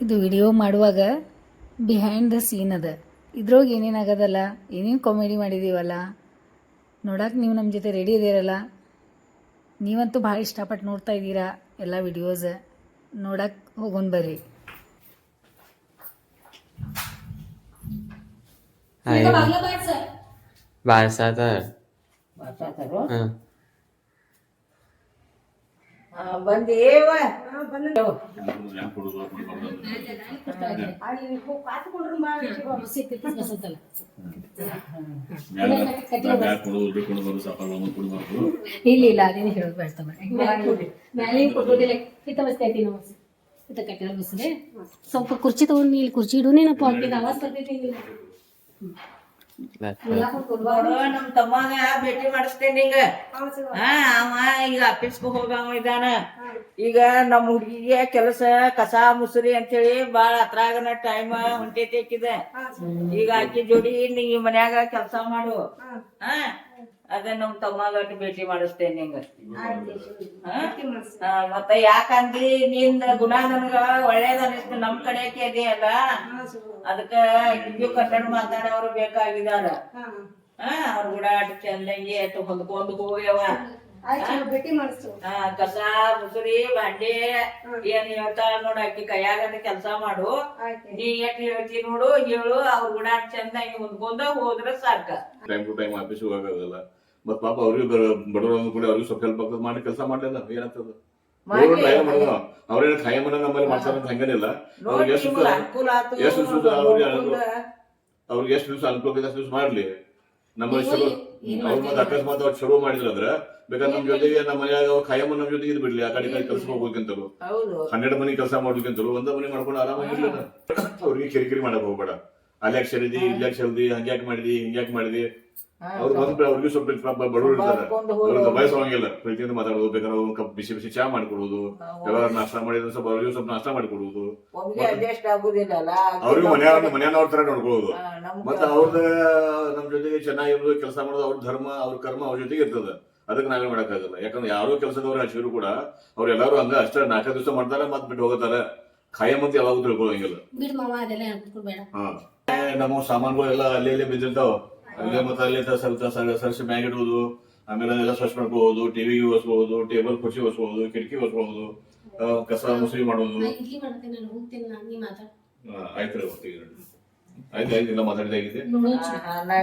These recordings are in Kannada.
ಇದು ವಿಡಿಯೋ ಮಾಡುವಾಗ ಬಿಹೈಂಡ್ ದ ಸೀನ್ ಅದ. ಇದ್ರೊಳಗೆ ಏನೇನಾಗದಲ್ಲ ಏನೇನು ಕಾಮಿಡಿ ಮಾಡಿದ್ದೀವಲ್ಲ ನೋಡಕ್ಕೆ ನೀವು ನಮ್ಮ ಜೊತೆ ರೆಡಿ ಇದ್ದೀರಲ್ಲ ನೀವಂತೂ ಭಾಳ ಇಷ್ಟಪಟ್ಟು ನೋಡ್ತಾ ಇದ್ದೀರಾ ಎಲ್ಲ ವಿಡಿಯೋಸ್ ನೋಡಕ್ಕೆ ಹೋಗೊಂಡು ಬರ್ರಿ. ಬಾರ್ಸಾತಾರ ಬಂದೇವ. ಇಲ್ಲ ಇಲ್ಲ ಅದೇನು ಹೇಳೋದು ಬೇಡ ಮ್ಯಾಲೆ ಐತಿ ಹಿತ ಕಟ್ಟಿರೋ ಸ್ವಲ್ಪ ಕುರ್ಚಿ ತಗೊಂಡು ಇಲ್ಲಿ ಕುರ್ಚಿ ಇಡೋನೇನಪ್ಪ ನೀನಪ್ಪ ಹಾಕಿದ ಆವಾಜ್ ಬರ್ತೈತಿ ಇಲ್ಲ ನಮ್ ತಮ್ಮಗ ಭೇಟಿ ಮಾಡಿಸ್ತೇನೆ ನಿಂಗ. ಅವ ಈಗ ಆಫೀಸ್ಗೆ ಹೋಗವ ಇದಾನ. ಈಗ ನಮ್ ಹುಡುಗಿಗೆ ಕೆಲಸ ಕಸ ಮುಸುರಿ ಅಂತೇಳಿ ಬಾಳ ಹತ್ರಾಗನ ಟೈಮ್ ಹೊಂಟೈತಿ ಆಕಿದ. ಈಗ ಆಕಿ ಜೋಡಿ ನೀ ಮನ್ಯಾಗ ಕೆಲಸ ಮಾಡು. ಹಾ. ಅದ ನಮ್ ತಮ್ಮಗಟ್ಟು ಭೇಟಿ ಮಾಡಿಸ್ತೇನೆ ನಿಂಗ. ಮತ್ತೆ ಯಾಕಂದ್ರಿ ನಿಂದ ಗುಣ ನನ್ಗ ಒಳ್ಳೇದ ಅನಿಸ್ತು ನಮ್ ಕಡೆ ಇದೆಯಲ್ಲ ಅದಕ್ಕ ಹಿಂದು ಕನ್ನಡ ಮಾತಾಡೋರು ಬೇಕಾಗಿದಾರ. ಹಾ. ಅವ್ರ ಕೂಡ ಅಟ್ ಚಂದಂಗಿ ಅಟ್ ಹೊಂದ್ಕೊಂಡ್ ಹೋಗ್ಯವ. ಹಾ. ಕಸ ಮುಸುರಿ ಬಾಂಡೆ ಏನ್ ಹೇಳ್ತಾಳ ನೋಡ ಅಕ್ಕಿ ಕೈಯಾಗ ಕೆಲ್ಸ ಮಾಡು. ನೀ ಎಟ್ ಹೇಳ್ತಿ ನೋಡು ಹೇಳು ಅವ್ರ ಅಟ್ ಚಂದಂಗಿ ಹೊಂದ್ಕೊಂಡ ಹೋದ್ರ ಸಾಕ. ಟೈಮ್ ಟು ಟೈಮ್ ಆಫೀಸ್ ಹೋಗಾಗಲ್ಲ ಮತ್ ಪಾಪ ಅವ್ರಿಗೆ ಬಡವರು ಕೂಡ ಅವ್ರಿಗೆ ಸ್ವಲ್ಪ ಹೆಲ್ಪ್ ಆಗ್ತದೆ. ಮಾಡಿ ಕೆಲಸ ಮಾಡ್ಲಿಲ್ಲ ಏನಂತದ ಅವ್ರೇನು ಖಾಯಂ ಮನೆ ನಮ್ಮಲ್ಲಿ ಮಾಡ್ತಾರ ಅಂತ ಹಂಗೇನಿಲ್ಲ. ಅವ್ರಿಗೆ ಎಷ್ಟು ದಿವಸ ಅವ್ರಿಗೆ. ಅವ್ರಿಗೆ ಎಷ್ಟು ದಿವಸ ಅನುಕೂಲ ಅಷ್ಟು ದಿವಸ ಮಾಡ್ಲಿ. ನಮ್ಮ ಶುರು ಅವ್ರ ಮತ್ತೆ ಅಕಸ್ಮಾತ್ ಅವ್ರು ಚಲೋ ಮಾಡಿದ್ರಂದ್ರ ಬೇಕಾದ್ರೆ ನಮ್ ಜೊತೆಗೆ ನಮ್ಮ ಮನ್ಯಾಗ ಅವ್ರು ಖಾಯಂ ನಮ್ ಜೊತೆಗೆ ಇದು ಬಿಡ್ಲಿ. ಆ ಕಡೆ ಕಡೆ ಕೆಲಸ ಹೋಗ್ಬೇಕಂತಲೂ ಹನ್ನೆರಡು ಮನೆ ಕೆಲಸ ಮಾಡ್ಬೇಕಂತಲೂ ಒಂದ ಮನೆ ಮಾಡ್ಕೊಂಡು ಆರಾಮಾಗಿರ್ಲಿಲ್ಲ ಅವ್ರಿಗೆ ಕಿರಿಕಿರಿ ಮಾಡಕ್ ಹೋಗ್ಬೇಡ. ಅಲ್ಲಿ ಸರಿದಿ ಇಲ್ಲಿ ಸರಿದಿ ಹಂಗ್ಯಾಕ್ ಮಾಡಿದಿ ಹಿಂಗ್ಯಾಕ್ ಮಾಡಿದಿ. ಅವ್ರು ಬಂದ್ರೆ ಅವ್ರಿಗೆ ಸ್ವಲ್ಪ ಬಡವರು ಇರ್ತಾರೆ. ಅವ್ರಿಗೆ ದಬಾಯಿಸೋಂಗಿಲ್ಲ ಪ್ರೀತಿಯಿಂದ ಮಾತಾಡೋದು ಬೇಕಾದ್ರೆ ಒಂದು ಕಪ್ ಬಿಸಿ ಬಿಸಿ ಚಾ ಮಾಡ್ಕೊಡೋದು. ಯಾವಾಗ ನಾಷ್ಟ ಮಾಡಿದ್ರೆ ಸ್ವಲ್ಪ ಅವ್ರಿಗೆ ಸ್ವಲ್ಪ ನಾಷ್ಟ ಮಾಡ್ಕೊಡುದು. ಅವ್ರಿಗೆ ಮನೆಯವ್ರ ಮನೆಯವ್ರ ತರ ನೋಡ್ಕೊಳ್ಳೋದು. ಮತ್ತೆ ಅವ್ರದ ನಮ್ ಜೊತೆಗೆ ಚೆನ್ನಾಗಿರೋದು ಕೆಲಸ ಮಾಡೋದು ಅವ್ರ ಧರ್ಮ ಅವ್ರ ಕರ್ಮ ಅವ್ರ ಜೊತೆಗೆ ಇರ್ತದ. ಅದಕ್ಕೆ ನಾವೇ ಮಾಡಕ್ಕಾಗಲ್ಲ. ಯಾಕಂದ್ರೆ ಯಾರೋ ಕೆಲಸದವ್ರು ಹಚ್ಚಿದ್ರು ಕೂಡ ಅವ್ರೆಲ್ಲರೂ ಹಂಗ ಅಷ್ಟೇ ನಾಲ್ಕು ದಿವಸ ಮಾಡ್ತಾರೆ ಮತ್ತೆ ಬಿಟ್ಟು ಹೋಗತಾರೆ. ಖಾಯ ಅಂತ ಯಾವಾಗ ತಿಳ್ಕೊಳಂಗಿಲ್ಲ ನಮ್ಮ ಸಾಮಾನುಗಳೆಲ್ಲ ಎಲ್ಲ ಅಲ್ಲಿ ಇಲ್ಲಿ ಬಿದ್ದಿರ್ತಾವ. ಅಲ್ಲೇ ಮತ್ತೆ ಅಲ್ಲಿಂದ ಸ್ವಲ್ಪ ಸ- ಸರ್ಸಿ ಮ್ಯಾಗ್ ಇಡುವುದು ಆಮೇಲೆ ಅದೆಲ್ಲ ಸ್ವಚ್ಛ ಮಾಡ್ಕೋಬಹುದು ಟಿವಿಗೆ ಒಸ್ಬಹುದು ಟೇಬಲ್ ಕುರ್ಚಿ ಒಸ್ಬಹುದು ಕಿಟಕಿ ಒಸ್ಬಹುದು ಕಸ ಮುಸುರಿ ಮಾಡೋದು ಇಡ್ಲಿ ಮಾಡ್ತೇನೆ ನಾನು ಹೋಗ್ತೇನೆ ನಾನು ನೀ ಮಾತಾಡ. ಆ, ಆಯ್ತು ರೀ ಆಯ್ತು ಆಯ್ತು ಇಲ್ಲ ಮಾತಾಡಿದಾಗಿದೆ ಹಾ, ನಾ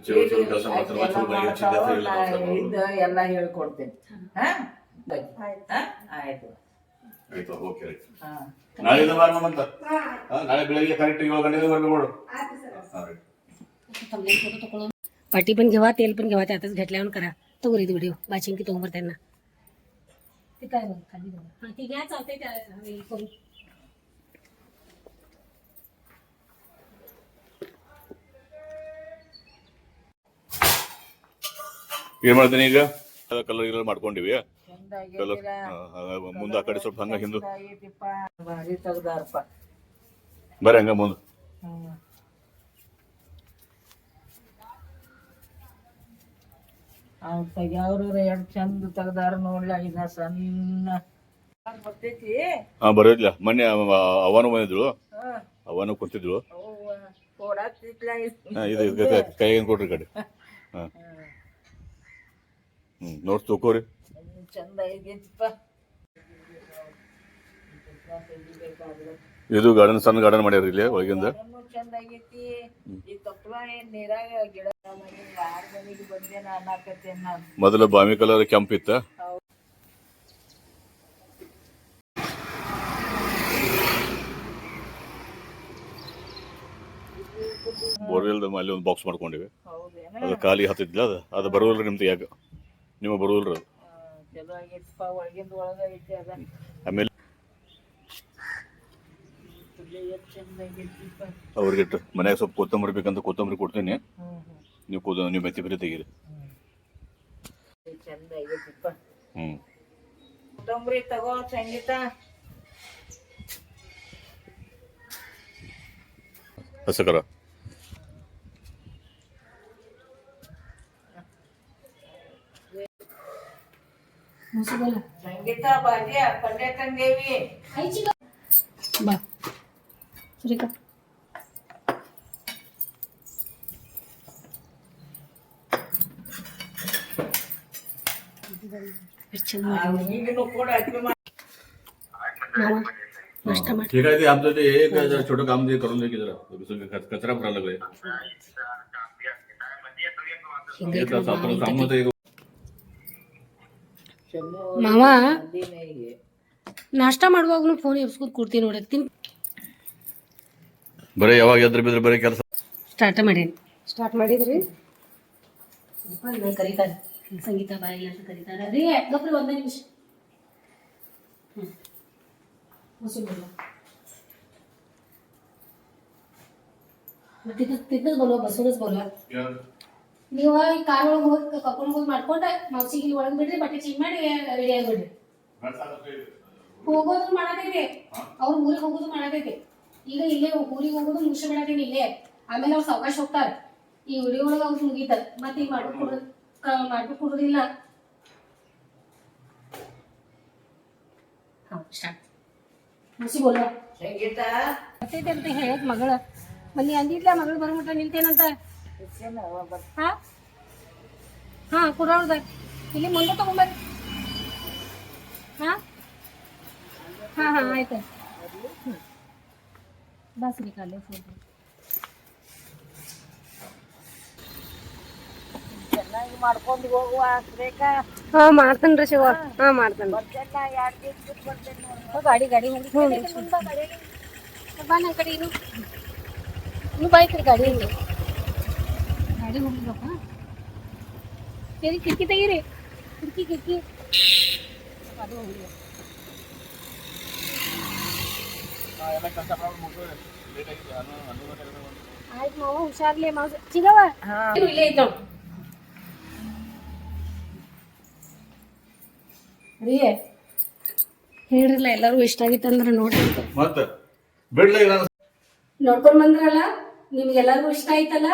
ಚಲೋ ಚಲೋ ಕೆಲಸ ಮಾಡ್ತಾರೆ ಎಲ್ಲ ಚಲೋ ಮನೆಗೆ ಚಿಂತೆ ಮಾಡ್ತಾವ, ಇಲ್ಲ ನಾ ಮಾಡ್ತಾರೆ. ಇದ್ದ ಎಲ್ಲ ಹೇಳ್ಕೊಡ್ತೇನೆ. ಹಾ? ಹಾ? ಆಯ್ತು. ಆಯ್ತು ಓಕೆ ರೈಟ್ ಹಾ. ನಾಳೆ ಬಾರ ಅಂತ? ಹಾ, ನಾಳೆ ಬೆಳಗ್ಗೆ ಕರೆಕ್ಟ್ ಏಳು ಗಂಟೆಗೆ ಬರ್ಬೇಕು ಹಾ ರೈಟ್ पाटी पण घेवा तेल पण घेवा त्यातच घेतल्यावर करा तो वरीत व्हिडिओ बाचिंकी तो त्यांना ते काय बघ खाली बघ हा ती घ्या चालते त्या हे करून ಏನ್ ಮಾಡ್ತೀನಿ ಈಗ ಕಲರ್ ಗಿಲರ್ ಮಾಡ್ಕೊಂಡಿವಿ ಚಂದ ಕಲರ್ ಆಗೈತಿಲ್ಲ? ಮುಂದೆ ಆ ಕಡೆ ಸ್ವಲ್ಪ ಹಂಗ ಹಿಂದು ಚಂದ ಆಗೈತಿಪ್ಪ. ಭಾರಿ ತೆಗ್ದಾರಪ್ಪ ಬರ್ರಿ ಹಂಗ ಮುಂದೆ ಅವ್ರ್ ತೆಗ್ಯಾವ್ರು ಎರಡು ಚಂದ ತೆಗ್ದಾರ ನೋಡ್ಲ ಇನ್ನ ಸಣ್ಣ ಬರ್ತೈತಿ. ಹಾ ಬರೋದಿಲ್ಲ. ಮೊನ್ನೆ ಅವ- ಅವನು ಬಂದಿದ್ರು. ಅವನು ಕೊಡಾತಿತ್ಲ ಹಾ, ಇದು ಇದು ಕೈ- ಕೈಗೆ ಕೊಡ್ರಿ ಈ ಕಡೆ ಹಾ. ಹ್ಮ್ ನೋಡ್ತು ತಗೋರಿ ಚಂದ ಆಗೈತಿಪ್ಪ ಇದು ಗಾರ್ಡನ್ ಸಣ್ಣ ಗಾರ್ಡನ್ ಮಾಡ್ಯಾರ ಇಲ್ಲಿ ಒಳಗಿಂದ. ಅದನ್ನು ಚಂದ ಆಗೈತಿ. ಈ ತಪ್ಪಲ ಏನ್ ನೀರಾಗ ಗಿಡ ಮನೆಗೆ ಯಾರ ಮನೆಗೆ ಬಂದೇನ ಅನ್ನಕತ್ತೇನ್ ನಾನು ಮೊದಲು ಬಾಮಿ ಕಲರ್ ಕೆಂಪ್ ಇತ್ತ. ಬೋರ್ವೆಲ್ ಅಲ್ಲಿ ಒಂದು ಬಾಕ್ಸ್ ಮಾಡ್ಕೊಂಡಿವಿ. ಅದು ಖಾಲಿ ಹತ್ತಿದ್ಲ ಅದು. ಅದು ಬರುವಲ್ರಿ ನಿಮ್ದು ಯಾಕೆ ನಿಮ್ಮ ಬರುವಲ್ರಿ ಅದು. ಹಾ, ಚಲೋ ಆಗೈತಿಪ್ಪ ಒಳಗಿಂದ ಒಳಗ ಐತಿ ಅದ. ಆಮೇಲೆ ಅವ್ರಿಗೆ ಇಟ್ಟು. ಮನ್ಯಾಗ ಸ್ವಲ್ಪ ಕೊತ್ತಂಬರಿ ಬೇಕಂತ ಕೊತ್ತಂಬರಿ ಕೊಡ್ತೀನಿ. ನೀವು ಕೂದ ನೀವು ಮೆತ್ತಿ ಬರೀ ತೆಗೀರಿ. ಹ್ಞೂ ಕೊತ್ತಂಬರಿ ತಗೋ ಸಂಗೀತ. ಹಸಕರ ಸಂಗೀತ ಬಾಜಿ ಪಲ್ಯ ತಂದೇವಿ बा ಸುರೇಖಾ ಎಷ್ಟ್ ಚಂದ ಮಾಡಿ ಈಗಿನೂ ಕೂಡ ಅಡ್ಗೆ ಮಾಡಿ ಮಾವ ನಾಷ್ಟ ಮಾಡಿ ठीक आहे ते आमचं ते एक जरा छोटं काम ते करून दे की जरा सगळं कच- कचरा भरायला लागलाय हे तर आपलं काम होतं एक ಮಾವ ನಾಷ್ಟ ಮಾಡುವಾಗ ಫೋನ್ ಎಬ್ಸ್ಕೊಂಡು ಕೊಡ್ತೀನಿ ನೋಡಿ ತಿನ್ ಬರೀ ಯಾವಾಗ ಎದ್ರ ಬಿದ್ರೆ ಬರೀ ಕೆಲಸ? ಸ್ಟಾರ್ಟ್ ಮಾಡೇನಿ ಸ್ಟಾರ್ಟ್ ಮಾಡಿದ್ರಿ? ಕರೀತಾರೆ. ಸಂಗೀತ ಬಾಯಿಲ್ಲ ಅಂತ ಕರೀತಾರೆ. ರೀ ಗಪ್ರಿ ಒಂದೇ ನಿಮಿಷ. ತಿನ್ನೋದು ಬಲ್ವ ಬಸವನಸ್ ಬಲ್ವ ನೀವು ಈ ಕಾರ್ ಒಳಗೆ ಹೋಗಿ ಕರ್ಕೊಂಡು ಹೋಗಿ ಮಾಡ್ಕೊಂಡೆ ಮೌಸಿಗೆ ಇಲ್ಲಿ ಒಳಗೆ ಬಿಡ್ರಿ ಬಟ್ಟೆ ಚೇಂಜ್ ಮಾಡಿ ರೆಡಿ ಆಗಿಬಿಡ್ರಿ ಹೋಗೋದು ಮಾಡತೈತಿ ಅವ್ರ ಊರಿಗೆ ಹೋಗೋದು ಮಾಡತೈತಿ ಈಗ ಇಲ್ಲೇ ಊರಿಗೆ ಹೋಗೋದು ಮುಗಿಸಿ ಬಿಡತೇನಿ ಇಲ್ಲೇ. ಆಮೇಲೆ ಅವ್ರು ಸಾವಕಾಶ ಹೋಗ್ತಾರ. ಈ ವಿಡಿಯೋ ಒಳಗೆ ಅವ್ರು ಮುಗೀತಾರ ಮತ್ತೆ ಈಗ ಮಾಡ್ಬಿಟ್ಟು ಕೊಡೋದು ಮಾಡ್ಬಿಟ್ಟು ಕೊಡೋದಿಲ್ಲ. ಹೌದು ಸ್ಟಾರ್ಟ್ ಮುಸಿ ಬೋಲ್ವಾ ಸಂಗೀತ ಬರ್ತೈತೆ ಅಂತ ಹೇಳಕ್ ಮಗಳ. ಬನ್ನಿ ಅಂದಿದ್ಲ ಮಗಳು ಬರ್ಮಟ ನಿಲ್ತೇನಂತ ಹಾ? ಹಾ ಕೊಡೋದ ಇಲ್ಲಿ ಮುಂದೆ ತಗೊಂಬರ್ರಿ ಹಾ? ಹಾ ಹಾ ಆಯ್ತು ಹ್ಮ್. ಬಸ್ ರೀ ಕಾಲೇ ಫೋನ್ ಚೆನ್ನಾಗಿ ಮಾಡ್ಕೊಂಡು ಹೋಗುವ ಬೇಕಾ ಹಾ ಮಾಡ್ತೇನ್ರಿ ಶಿವ ಹಾ ಮಾಡ್ತೇನೆ ಬರ್ತೆಲ್ಲ ಎರಡು ದಿವ್ಸ ಬಿಟ್ಟು ಬರ್ತೇನೆ ನೋಡು ಗಾಡಿ ಗಾಡಿ ಹೋಗಿ ಬಾ ನನ್ನ ಕಡೆ ಇರು ನೀವು ಬಾಯ್ಕ್ರಿ ಗಾಡಿ ಹಿಂಗೆ ಗಾಡಿ ಹೋಗ್ಲಿಲ್ಲಪ್ಪ ಸರಿ ಕಿಟಕಿ ತೆಗೀರಿ ಕಿಟಕಿ ಕಿಟಕಿ ಅದು ಹೋಗ್ಲಿ ಆಯ್ತು ಮಾವ ಹುಷಾರ್ಲಿ ಮಾವ. ಚಿಗವ ಇಲ್ಲೇ ಐತವ ರೀ ಹೇಳ್ರಲ್ಲ ಎಲ್ಲರೂ ಇಷ್ಟ ಆಗಿತ್ತು ಅಂದ್ರೆ ನೋಡ್ರಿ ಅಂತ. ಬಿಡ್ಲ ಇಲ್ಲ ನೋಡ್ಕೊಂಡ್ ಬಂದ್ರಲ್ಲ ನಿಮ್ಗೆಲ್ಲರಿಗೂ ಇಷ್ಟ ಆಯ್ತಲ್ಲ?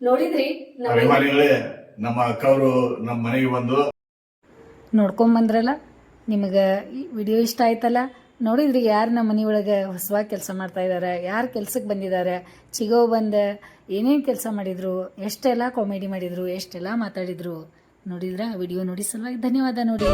ನೋಡಿದ್ರಿ ನಮ್ಮ ಅಭಿಮಾನಿಗಳೇ ನಮ್ಮ ಅಕ್ಕವರು ನಮ್ಮ ಮನೆಗೆ ಬಂದು ನೋಡ್ಕೊಂಬಂದ್ರಲ್ಲ ನಿಮಗೆ ಈ ವಿಡಿಯೋ ಇಷ್ಟ ಆಯ್ತಲ್ಲ? ನೋಡಿದ್ರಿ ಯಾರು ನಮ್ಮ ಮನೆಯೊಳಗೆ ಹೊಸವಾಗಿ ಕೆಲಸ ಮಾಡ್ತಾ ಇದ್ದಾರೆ ಯಾರು ಕೆಲ್ಸಕ್ಕೆ ಬಂದಿದ್ದಾರೆ ಚಿಗೋ ಬಂದ ಏನೇನು ಕೆಲಸ ಮಾಡಿದರು, ಎಷ್ಟೆಲ್ಲ ಕಾಮಿಡಿ ಮಾಡಿದರು, ಎಷ್ಟೆಲ್ಲ ಮಾತಾಡಿದರು ನೋಡಿದ್ರೆ ವಿಡಿಯೋ ನೋಡಿ ಸಲುವಾಗಿ ಧನ್ಯವಾದ ನೋಡಿ.